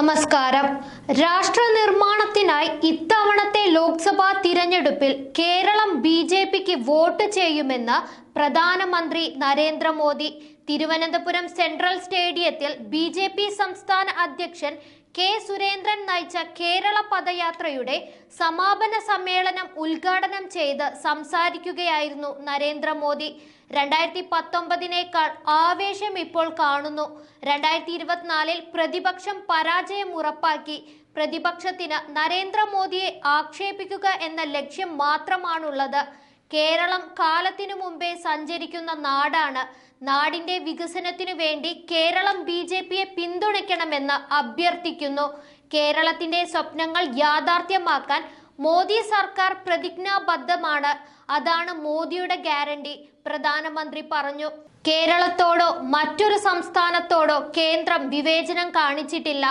നമസ്കാരം. രാഷ്ട്ര നിർമ്മാണത്തിനായി ഇത്തവണത്തെ ലോക്സഭാ തിരഞ്ഞെടുപ്പിൽ കേരളം ബി ജെ പിക്ക് വോട്ട് ചെയ്യുമെന്ന് പ്രധാനമന്ത്രി നരേന്ദ്രമോദി. തിരുവനന്തപുരം സെൻട്രൽ സ്റ്റേഡിയത്തിൽ ബി സംസ്ഥാന അധ്യക്ഷൻ കെ സുരേന്ദ്രൻ നയിച്ച കേരള പദയാത്രയുടെ സമാപന സമ്മേളനം ഉദ്ഘാടനം ചെയ്ത് സംസാരിക്കുകയായിരുന്നു നരേന്ദ്രമോദി. രണ്ടായിരത്തി പത്തൊമ്പതിനേക്കാൾ ആവേശം ഇപ്പോൾ കാണുന്നു. രണ്ടായിരത്തി ഇരുപത്തിനാലിൽ പ്രതിപക്ഷം പരാജയം ഉറപ്പാക്കി. പ്രതിപക്ഷത്തിന് നരേന്ദ്രമോദിയെ ആക്ഷേപിക്കുക എന്ന ലക്ഷ്യം മാത്രമാണുള്ളത്. കേരളം കാലത്തിനു മുമ്പേ സഞ്ചരിക്കുന്ന നാടാണ്. നാടിന്റെ വികസനത്തിനു വേണ്ടി കേരളം ബി ജെ പിയെ പിന്തുണയ്ക്കണമെന്ന് അഭ്യർത്ഥിക്കുന്നു. കേരളത്തിന്റെ സ്വപ്നങ്ങൾ യാഥാർത്ഥ്യമാക്കാൻ മോദി സർക്കാർ പ്രതിജ്ഞാബദ്ധമാണ്. അതാണ് മോദിയുടെ ഗ്യാരണ്ടി. പ്രധാനമന്ത്രി പറഞ്ഞു. കേരളത്തോടോ മറ്റൊരു സംസ്ഥാനത്തോടോ കേന്ദ്രം വിവേചനം കാണിച്ചിട്ടില്ല.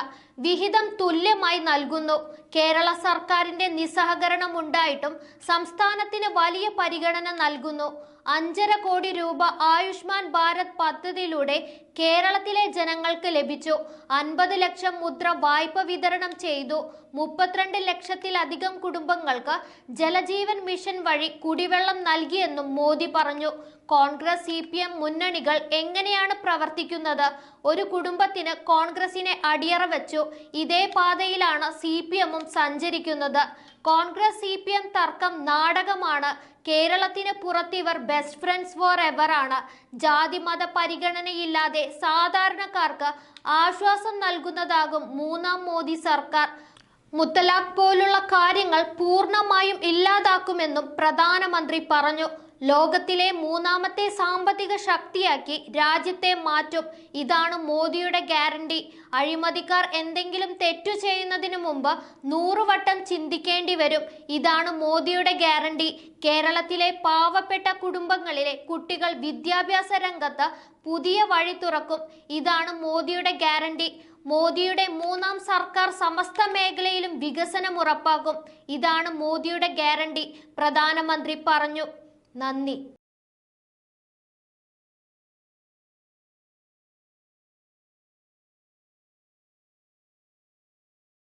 വിഹിതം തുല്യമായി നൽകുന്നു. കേരള സർക്കാരിന്റെ നിസ്സഹകരണം ഉണ്ടായിട്ടും സംസ്ഥാനത്തിന് വലിയ പരിഗണന നൽകുന്നു. അഞ്ചര കോടി രൂപ ആയുഷ്മാൻ ഭാരത് പദ്ധതിയിലൂടെ കേരളത്തിലെ ജനങ്ങൾക്ക് ലഭിച്ചു. അൻപത് ലക്ഷം മുദ്ര വായ്പ വിതരണം ചെയ്തു. മുപ്പത്തിരണ്ട് ലക്ഷത്തിലധികം കുടുംബങ്ങൾക്ക് ജലജീവൻ മിഷൻ വഴി കുടിവെള്ളം നൽകിയെന്നും മോദി പറഞ്ഞു. കോൺഗ്രസ് സി പി എം മുന്നണികൾ എങ്ങനെയാണ് പ്രവർത്തിക്കുന്നത്? ഒരു കുടുംബത്തിന് കോൺഗ്രസിനെ അടിയറ വെച്ചു. ഇതേ പാതയിലാണ് സി പി എമ്മും സഞ്ചരിക്കുന്നത്. കോൺഗ്രസ് സി പി എം തർക്കം നാടകമാണ്. കേരളത്തിന് പുറത്തിവർ ബെസ്റ്റ് ഫ്രണ്ട്സ് ഫോർ എവർ ആണ്. ജാതി മത പരിഗണനയില്ലാതെ സാധാരണക്കാർക്ക് ആശ്വാസം നൽകുന്നതാകും മൂന്നാം മോദി സർക്കാർ. മുത്തലാഖ് പോലുള്ള കാര്യങ്ങൾ പൂർണമായും ഇല്ലാതാക്കുമെന്നും പ്രധാനമന്ത്രി പറഞ്ഞു. ലോകത്തിലെ മൂന്നാമത്തെ സാമ്പത്തിക ശക്തിയാക്കി രാജ്യത്തെ മാറ്റും. ഇതാണ് മോദിയുടെ ഗ്യാരണ്ടി. അഴിമതിക്കാർ എന്തെങ്കിലും തെറ്റു ചെയ്യുന്നതിന് മുമ്പ് നൂറുവട്ടം ചിന്തിക്കേണ്ടി വരും. ഇതാണ് മോദിയുടെ ഗ്യാരണ്ടി. കേരളത്തിലെ പാവപ്പെട്ട കുടുംബങ്ങളിലെ കുട്ടികൾ വിദ്യാഭ്യാസ രംഗത്ത് പുതിയ വഴി തുറക്കും. ഇതാണ് മോദിയുടെ ഗ്യാരണ്ടി. മോദിയുടെ മൂന്നാം സർക്കാർ സമസ്ത മേഖലയിലും വികസനം ഉറപ്പാക്കും. ഇതാണ് മോദിയുടെ ഗ്യാരണ്ടി. പ്രധാനമന്ത്രി പറഞ്ഞു. നന്ദി